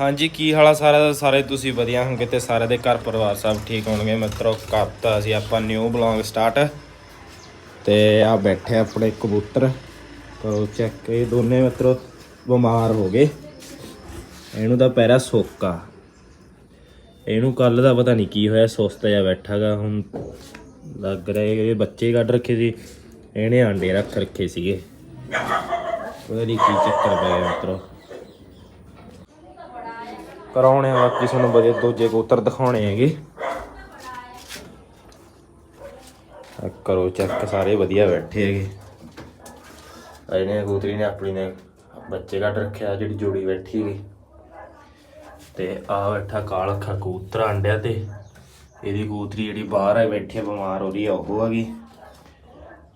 ਹਾਂਜੀ, ਕੀ ਹਾਲ ਆ ਸਾਰਿਆਂ ਦਾ? ਸਾਰੇ ਤੁਸੀਂ ਵਧੀਆ ਹੋਗੇ ਤੇ ਸਾਰੇ ਦੇ ਘਰ ਪਰਿਵਾਰ ਸਭ ਠੀਕ ਹੋਣਗੇ। ਮਿੱਤਰੋ ਕਰਤਾ ਅਸੀਂ ਆਪਾਂ ਨਿਊ ਬਲੌਗ ਸਟਾਰਟ ਤੇ ਆ ਬੈਠੇ ਆਪਣੇ ਕਬੂਤਰ। ਕਰੋ ਚੈੱਕ ਇਹ ਦੋਨੇ ਮਿੱਤਰੋ ਬਿਮਾਰ ਹੋ ਗਏ। ਇਹਨੂੰ ਤਾਂ ਪੈਰਾ ਸੋਕਾ। ਇਹਨੂੰ ਕੱਲ ਦਾ ਪਤਾ ਨਹੀਂ ਕੀ ਹੋਇਆ, ਸੁਸਤ ਜਿਹਾ ਬੈਠਾਗਾ। ਹੁਣ ਲੱਗ ਰਿਹਾ ਇਹ ਬੱਚੇ ਕੱਢ ਰੱਖੇ ਸੀ। ਇਹਨੇ ਆਂਡੇ ਰੱਖ ਰੱਖੇ ਸੀਗੇ। ਪਤਾ ਨਹੀਂ ਕੀ ਚੱਕਰ ਪੈ ਗਿਆ ਮਿੱਤਰੋ। ਕਰਾਉਣੇ ਆ ਕਿਸੇ ਨੂੰ ਵਧੀਆ ਦੂਜੇ ਕਬੂਤਰ ਦਿਖਾਉਣੇ ਹੈਗੇ। ਕਰੋ ਚੈੱਕ ਸਾਰੇ ਵਧੀਆ ਬੈਠੇ ਹੈਗੇ। ਇਹਨੇ ਕਬੂਤਰੀ ਨੇ ਆਪਣੀ ਨੇ ਬੱਚੇ ਕੱਢ ਰੱਖਿਆ ਜਿਹੜੀ ਜੋੜੀ ਬੈਠੀ ਹੈਗੀ। ਤੇ ਆ ਬੈਠਾ ਕਾਲ ਅੱਖਾਂ ਕਬੂਤਰ ਆਂਡਿਆ ਤੇ। ਇਹਦੀ ਕਬੂਤਰੀ ਜਿਹੜੀ ਬਾਹਰ ਹੈ ਬੈਠੀ ਬਿਮਾਰ ਹੋ ਰਹੀ ਆ, ਉਹ ਹੈਗੀ।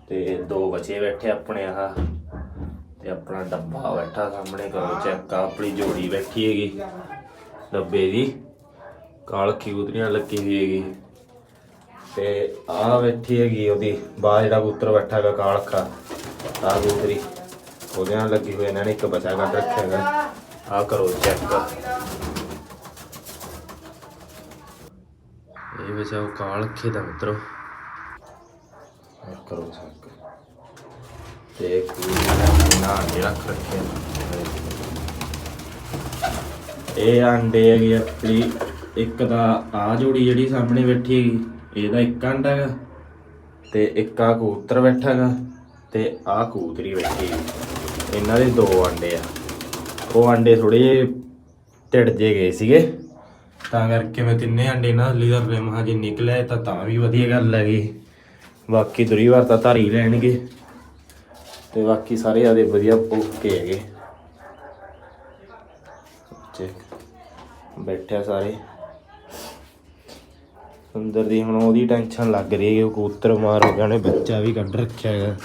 ਤੇ ਦੋ ਬੱਚੇ ਬੈਠੇ ਆਪਣੇ ਆਹ। ਤੇ ਆਪਣਾ ਡੱਬਾ ਬੈਠਾ ਸਾਹਮਣੇ, ਕਰੋ ਚੈੱਕ ਆਪਣੀ ਜੋੜੀ ਬੈਠੀ ਹੈਗੀ। ਡੱਬੇ ਦੀ ਕਾਲ ਕਬੂਤਰੀਆਂ ਲੱਗੀ ਹੋਈ ਹੈਗੀ। ਤੇ ਆ ਬੈਠੀ ਹੈਗੀ ਉਹਦੀ, ਬਾਹਰ ਜਿਹੜਾ ਕਬੂਤਰ ਬੈਠਾ ਹੈਗਾ ਕਾਲਖਾ ਆ ਕਬੂਤਰੀ। ਉਹਦੇ ਨਾਲ ਲੱਗੀ ਹੋਈ, ਇਹਨਾਂ ਨੇ ਇੱਕ ਬੱਚਾ ਕੱਢ ਰੱਖਿਆ ਹੈਗਾ। ਆ ਕਰੋ ਚੈੱਕ ਇਹ ਬਚਾਓ ਕਾਲਖੇ ਦਾ ਮਿੱਤਰੋ ਕਰੋ ਚੈੱਕ ਤੇ ਕਬੂਤਰ ਨਾ ਰੱਖ ਰੱਖਿਆ। ਇਹ ਆਂਡੇ ਹੈਗੇ ਆਪਣੀ ਇੱਕ ਤਾਂ ਆ ਜੋੜੀ ਜਿਹੜੀ ਸਾਹਮਣੇ ਬੈਠੀ ਹੈਗੀ, ਇਹਦਾ ਇੱਕ ਆਂਡਾ ਹੈਗਾ ਤੇ ਇੱਕ ਆ ਕਬੂਤਰ ਬੈਠਾ ਹੈਗਾ ਤੇ ਆ ਕਬੂਤਰੀ ਬੈਠੀ ਹੈਗੀ। ਇਹਨਾਂ ਦੇ ਦੋ ਆਂਡੇ ਆ। ਉਹ ਆਂਡੇ ਥੋੜੇ ਜਿਹੇ ਟਿੜ ਜੇ ਗਏ ਸੀਗੇ। ਤਾਂ ਕਰਕੇ ਮੈਂ ਤਿੰਨੇ ਆਂਡੇ ਨਾਲ ਲੀਦਰ ਰਹੇ ਮਹਾ ਜੇ ਨਿਕਲਿਆ ਤਾਂ ਤਾਂ ਵੀ ਵਧੀਆ ਗੱਲ ਹੈਗੀ। ਬਾਕੀ ਦੂਰੀ ਵਾਰ ਤਾਂ ਧਾਰੀ ਲੈਣਗੇ ਤੇ ਬਾਕੀ ਸਾਰੇ ਆਦੇ ਵਧੀਆ ਓਕੇ ਹੈਗੇ ਚੈੱਕ ਬੈਠਿਆ ਸਾਰੇ। ਅੰਦਰ ਦੀ ਹੁਣ ਉਹਦੀ ਟੈਨਸ਼ਨ ਲੱਗ ਰਹੀ ਹੈ ਕਬੂਤਰ ਮਾਰ ਹੋ ਗਿਆ, ਉਹਨੇ ਬੱਚਾ ਵੀ ਕੱਢ ਰੱਖਿਆ ਹੈਗਾ।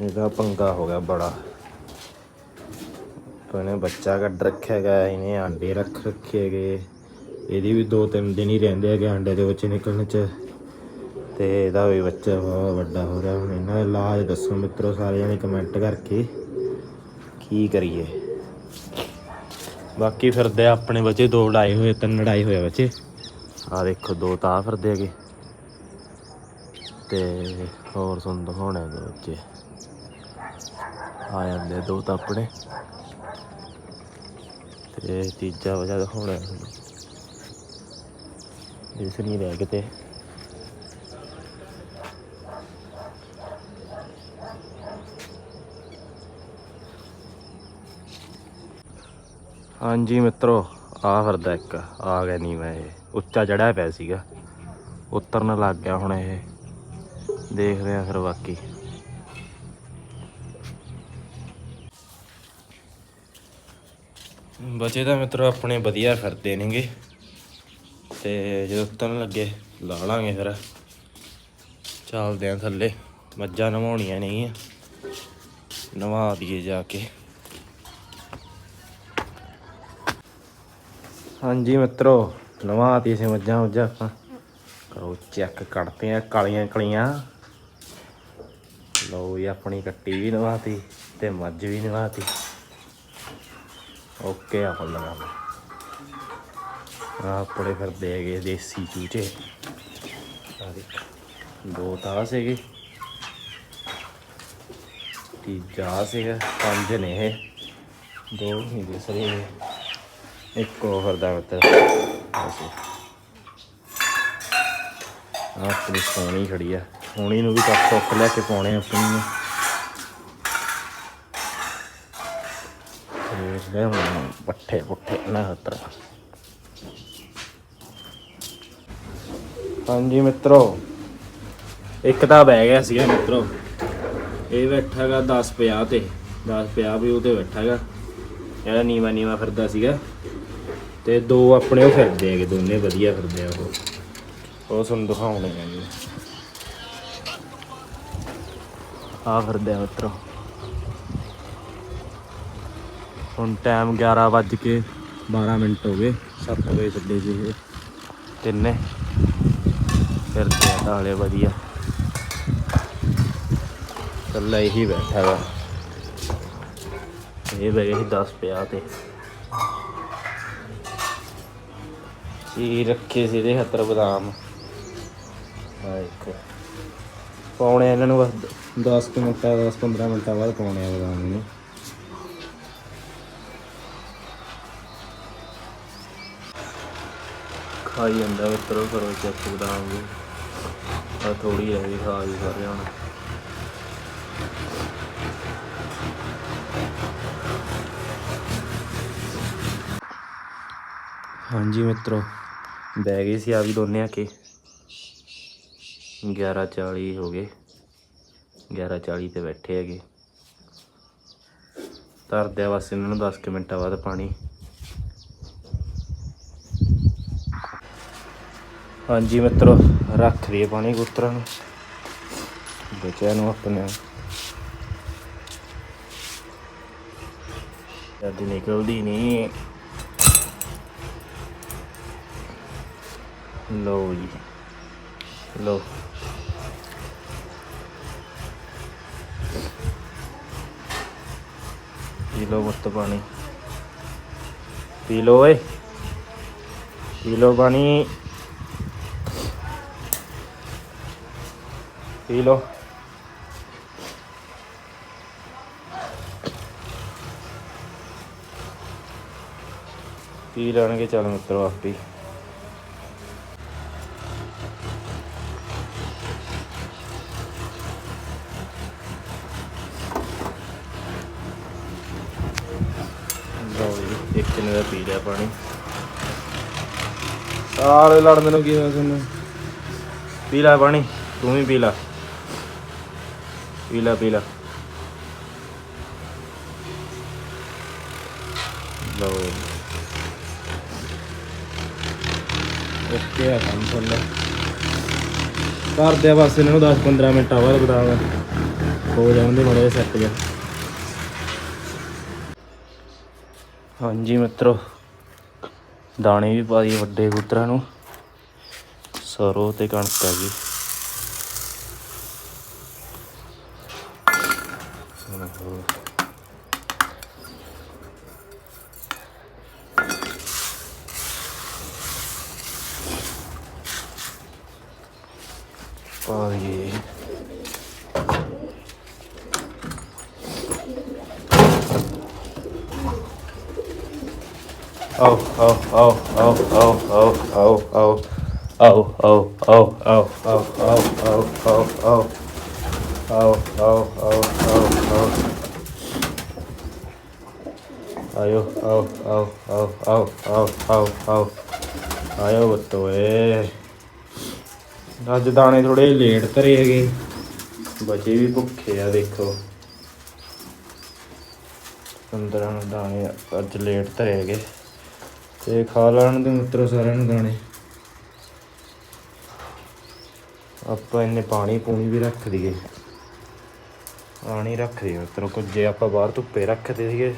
ਇਹਦਾ ਪੰਗਾ ਹੋ ਗਿਆ ਬੜਾ। ਇਹਨੇ ਬੱਚਾ ਕੱਢ ਰੱਖਿਆ ਹੈਗਾ, ਇਹਨੇ ਆਂਡੇ ਰੱਖ ਰੱਖੇ ਹੈਗੇ। ਇਹਦੀ ਵੀ ਦੋ ਤਿੰਨ ਦਿਨ ਹੀ ਰਹਿੰਦੇ ਹੈਗੇ ਆਂਡੇ ਦੇ ਵਿੱਚ ਨਿਕਲਣ ਚ। ਤੇ ਇਹਦਾ ਵੀ ਬੱਚਾ ਬਹੁਤ ਵੱਡਾ ਹੋ ਰਿਹਾ। ਹੁਣ ਇਹਨਾਂ ਦਾ ਇਲਾਜ ਦੱਸੋ ਮਿੱਤਰੋ ਸਾਰੇ ਜਣੇ ਕਮੈਂਟ ਕਰਕੇ। ਕੀ ਕਰੀਏ? ਬਾਕੀ ਫਿਰਦੇ ਆ ਆਪਣੇ ਬੱਚੇ, ਦੋ ਲੜਾਏ ਹੋਏ, ਤਿੰਨ ਲੜਾਈ ਹੋਏ ਬੱਚੇ। ਆ ਦੇਖੋ, ਦੋ ਤਾਂ ਆਹ ਫਿਰਦੇ ਹੈਗੇ। ਤੇ ਹੋਰ ਸੁਣ ਦਿਖਾਉਣੇ ਦੇ ਬੱਚੇ। ਆ ਜਾਂਦੇ ਦੋ ਤਾਂ ਆਪਣੇ। ਤੇ ਤੀਜਾ ਵਜਾ ਦਿਖਾਉਣਾ ਤੁਹਾਨੂੰ। ਇਸ ਨਹੀਂ ਰਹਿ ਕਿਤੇ। ਹਾਂਜੀ ਮਿੱਤਰੋ, ਆ ਫਿਰਦਾ ਇੱਕ, ਆ ਗਿਆ ਨਹੀਂ ਮੈਂ ਇਹ, ਉੱਚਾ ਚੜਿਆ ਪਿਆ ਸੀਗਾ। ਉਤਰਨ ਲੱਗ ਗਿਆ ਹੁਣ ਇਹ। ਦੇਖਦੇ ਆ ਫਿਰ ਬਾਕੀ। ਬਚੇ ਤਾਂ ਮਿੱਤਰੋ, ਆਪਣੇ ਵਧੀਆ ਫਿਰਦੇ ਨੇਗੇ। ਤੇ ਜਦੋਂ ਉਤਰਨ ਲੱਗੇ, ਲਾ ਲਾਂਗੇ ਫਿਰ। ਚੱਲਦੇ ਆ ਥੱਲੇ। ਮੱਝਾਂ ਨਵਾਉਣੀਆਂ ਨਹੀਂ ਨਵਾ ਦਈਏ ਜਾ ਕੇ। ਹਾਂਜੀ ਮਿੱਤਰੋ ਨਵਾਤੀ ਸੀ ਮੱਝਾਂ ਮੁੱਝਾਂ ਆਪਾਂ। ਕਰੋ ਚੈੱਕ ਕੱਢਦੇ ਆ ਕਾਲੀਆਂ ਕਲੀਆਂ। ਲਓ ਜੀ, ਆਪਣੀ ਕੱਟੀ ਵੀ ਨਵਾਤੀ ਤੇ ਮੱਝ ਵੀ ਨਵਾਤੀ। ਓਕੇ ਆਪਾਂ ਲਗਾ ਆ ਆਪਣੇ ਫਿਰਦੇ ਹੈਗੇ ਦੇਸੀ ਚੂਚੇ। ਆ ਦੇਖ, ਦੋ ਤਾਂ ਸੀਗੇ। ਤੀਜਾ ਸੀਗਾ, ਪੰਜ ਨੇ ਇਹ। ਦੋ ਹੀ ਦਿਸ ਨੇ। ਇੱਕ ਉਹ ਫਿਰਦਾ ਮਿੱਤਰ। ਆਹ ਆਪਣੀ ਸੋਹਣੀ ਖੜੀ ਆ। ਸੋਹਣੀ ਨੂੰ ਵੀ ਕੱਪ ਟੁੱਕ ਲੈ ਕੇ ਪਾਉਣੇ ਆਪਣੀ ਨੂੰ। ਤੇ ਲੈ ਹੁਣ ਪੱਠੇ ਪੁੱਠੇ ਨਾ ਹੱਤਰ ਹਾਂਜੀ ਮਿੱਤਰੋ, ਇੱਕ ਤਾਂ ਬਹਿ ਗਿਆ ਸੀਗਾ ਮਿੱਤਰੋ। ਇਹ ਬੈਠਾਗਾ 10 50 ਤੇ। 10 50 ਵੀ ਉਹ ਤੇ ਬੈਠਾਗਾ। ਜਿਹੜਾ ਨੀਵਾ ਨੀਵਾ ਫਿਰਦਾ ਸੀਗਾ। ਤੇ ਦੋ ਆਪਣੇ ਉਹ ਫਿਰਦੇ ਹੈਗੇ, ਦੋਨੇ ਵਧੀਆ ਫਿਰਦੇ ਆ ਉਹ। ਉਹ ਤੁਹਾਨੂੰ ਦਿਖਾਉਣੇ ਆ ਜੀ। ਆ ਫਿਰਦੇ ਆ ਮਿੱਤਰੋ। ਹੁਣ ਟਾਈਮ 11 ਵੱਜ ਕੇ 12 ਮਿੰਟ ਹੋ ਗਏ 7 ਵਜੇ ਛੱਡੇ ਸੀ ਇਹ। ਤਿੰਨੇ ਫਿਰਦੇ ਆ ਤਾਲੇ ਵਧੀਆ। ਕੱਲਾ ਇਹੀ ਬੈਠਾ ਵਾ। ਇਹ ਬੈ ਸੀ 10 50 ਤੇ। ਜੀ ਰੱਖੇ ਸੀ ਇਹਦੇ ਹੱਤਰ ਬਦਾਮ? ਆ ਇੱਕ। ਪਾਉਣੇ ਇਹਨਾਂ ਨੂੰ ਬਸ 10 ਕੁ ਮਿੰਟਾਂ 10 15 ਮਿੰਟਾਂ ਬਾਅਦ ਪਾਉਣੇ ਆ ਬਦਾਮ ਨੂੰ ਖਾਈ ਜਾਂਦਾ ਮਿੱਤਰੋ ਕਰੋ ਚੈੱਕ ਬਦਾਮ ਵੀ। ਆ ਥੋੜੀ ਰਹਿ ਗਈ ਖਾ ਵੀ ਸਾਰੇ ਹੁਣ। ਹਾਂਜੀ ਮਿੱਤਰੋ ਬਹਿ ਗਏ ਸੀ ਆ ਵੀ ਦੋਨੇ ਆ ਕੇ। 11:40 ਹੋ ਗਏ। 11:40 ਤੇ ਬੈਠੇ ਹੈਗੇ। ਧਰਦੇ ਆ ਬਸ ਇਹਨਾਂ ਨੂੰ 10 ਕੁ ਮਿੰਟਾਂ ਬਾਅਦ ਪਾਣੀ। ਹਾਂਜੀ ਮਿੱਤਰੋ, ਰੱਖ ਲਈਏ ਪਾਣੀ ਕਬੂਤਰਾਂ ਨੂੰ। ਬੱਚਿਆਂ ਨੂੰ ਆਪਣੇ ਜਦ ਨਿਕਲਦੀ ਨਹੀਂ ਲਓ ਜੀ। ਲਓ। ਪੀ ਲਓ ਮੱਤ ਪਾਣੀ। ਪੀ ਲਓ ਓਏ। ਪੀ ਲਓ ਪਾਣੀ। ਪੀ ਲਓ। ਪੀ ਲੈਣਗੇ ਚੱਲ ਮਿੱਤਰੋ ਆਪੇ ਹੀ। ਲਓ ਜੀ ਇੱਕ ਨੇ ਦਾ ਪੀ ਲਿਆ ਪਾਣੀ? ਸਾਰੇ ਲੜਨ ਨੂੰ ਕੀ ਹੋਇਆ ਤੁਹਾਨੂੰ? ਪੀ ਲੈ ਪਾਣੀ ਤੂੰ ਵੀ ਪੀ ਲੈ। ਪੀ ਲੈ ਪੀ ਲੈ। ਲਓ। ਓਕੇ ਆ ਕੰਮ ਚੱਲ ਕਰਦੇ ਆ ਬਸ ਇਹਨਾਂ ਨੂੰ 10 15 ਮਿੰਟਾਂ ਬਾਅਦ ਬਤਾਵਾਂ ਹੋ ਜਾਣਦੇ ਮੜੇ ਸੈੱਟ ਜਾ ਹਾਂਜੀ ਮਿੱਤਰੋ, ਦਾਣੇ ਵੀ ਪਾ ਦਈਏ ਵੱਡੇ ਕਬੂਤਰਾਂ ਨੂੰ। ਸਰੋਂ ਤੇ ਕਣਕ ਆ ਜੀ ਪਾ ਦਈਏ। Oh, oh, oh, oh, oh, oh, oh, oh. Oh, oh, oh, oh, oh, oh, oh, oh, oh. Oh, oh, oh, oh, oh. ਆਇਓ ਆਓ ਆਓ ਆਓ ਆਓ ਆਓ ਆਓ ਆਓ ਆਇਓ ਬੱਤੋਏ ਅੱਜ ਦਾਣੇ ਥੋੜੇ ਲੇਟ ਧਰੇ ਹੈਗੇ ਬੱਚੇ ਵੀ ਭੁੱਖੇ ਆ ਦੇਖੋ 15 ਦਾਣੇ ਅੱਜ ਲੇਟ ਧਰੇ ਹੈਗੇ ਤੇ ਖਾ ਲੈਣ ਦੇ ਮਿੱਤਰੋ ਸਾਰਿਆਂ ਨੂੰ ਦਾਣੇ। ਆਪਾਂ ਇੰਨੇ ਪਾਣੀ ਪੂਣੀ ਵੀ ਰੱਖ ਦਈਏ। ਪਾਣੀ ਰੱਖ ਦਈਏ ਮਿੱਤਰੋ, ਕੁਝ ਜੇ ਆਪਾਂ ਬਾਹਰ ਧੁੱਪੇ ਰੱਖਦੇ ਸੀਗੇ।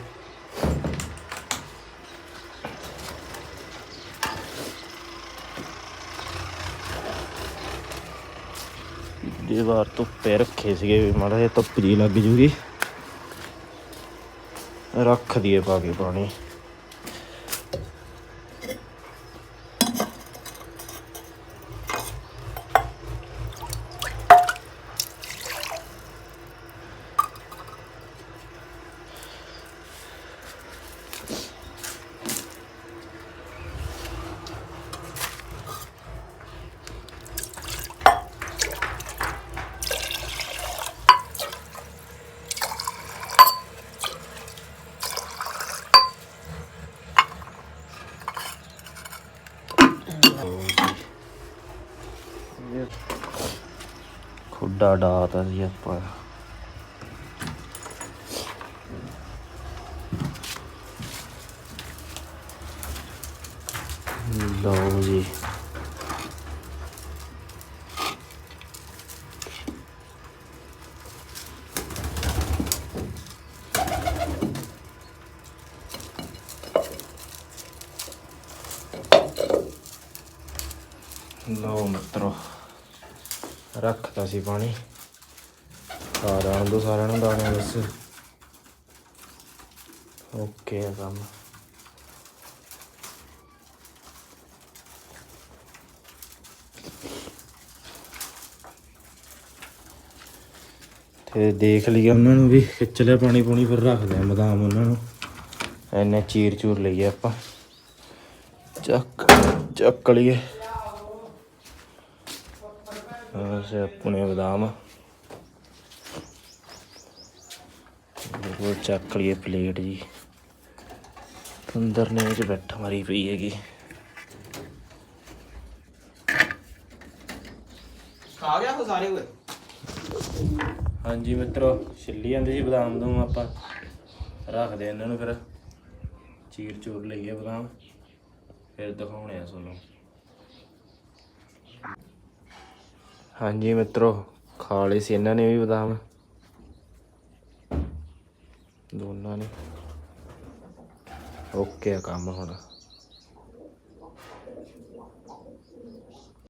ਜੇ ਬਾਹਰ ਧੁੱਪੇ ਰੱਖੇ ਸੀਗੇ ਵੀ ਮਾੜਾ ਜਿਹਾ ਧੁੱਪ ਜੀ ਲੱਗ ਜੂਗੀ। ਰੱਖ ਦਈਏ ਪਾ ਕੇ ਪਾਣੀ। ਖੁੱਡਾ ਡਾਤਾ ਜੀ ਆਪਾਂ। ਲਓ ਜੀ। ਲਓ ਮਿੱਤਰੋ। ਰੱਖਤਾ ਸੀ ਪਾਣੀ। ਖਾ ਜਾਣ ਦੋ ਸਾਰਿਆਂ ਨੂੰ ਦਾਣੇ ਬਸ। ਓਕੇ ਆ ਕੰਮ। ਤੇ ਦੇਖ ਲਿਆ ਉਹਨਾਂ ਨੂੰ ਵੀ ਖਿੱਚ ਲਿਆ ਪਾਣੀ ਪੂਣੀ ਫਿਰ ਰੱਖ ਲਿਆ ਬਦਾਮ ਉਹਨਾਂ ਨੂੰ। ਐਨੇ ਚੀਰ ਚੂਰ ਲਈਏ ਆਪਾਂ। ਚੱਕ ਚੱਕ ਲਈਏ। ਆਸੇ ਆਪਣੇ ਬਦਾਮ। ਬਿਲਕੁਲ ਚੱਕ ਲਈਏ ਪਲੇਟ ਜੀ। ਅੰਦਰ ਨੇ ਚ ਬੈਠ ਮਾਰੀ ਪਈ ਹੈਗੀ। ਖਾ ਗਿਆ ਉਹ ਸਾਰੇ ਹੋਏ ਹਾਂਜੀ ਮਿੱਤਰੋ ਛਿੱਲੀ ਜਾਂਦੇ ਸੀ ਬਦਾਮ ਨੂੰ ਆਪਾਂ। ਰੱਖਦੇ ਇਹਨਾਂ ਨੂੰ ਫਿਰ। ਚੀਰ ਚੂਰ ਲਈਏ ਬਦਾਮ। ਫਿਰ ਦਿਖਾਉਣੇ ਆ ਤੁਹਾਨੂੰ। ਹਾਂਜੀ ਮਿੱਤਰੋ, ਖਾ ਲਏ ਸੀ ਇਹਨਾਂ ਨੇ ਵੀ ਬਦਾਮ। ਦੋਨਾਂ ਨੇ। ਓਕੇ ਆ ਕੰਮ ਹੁਣ।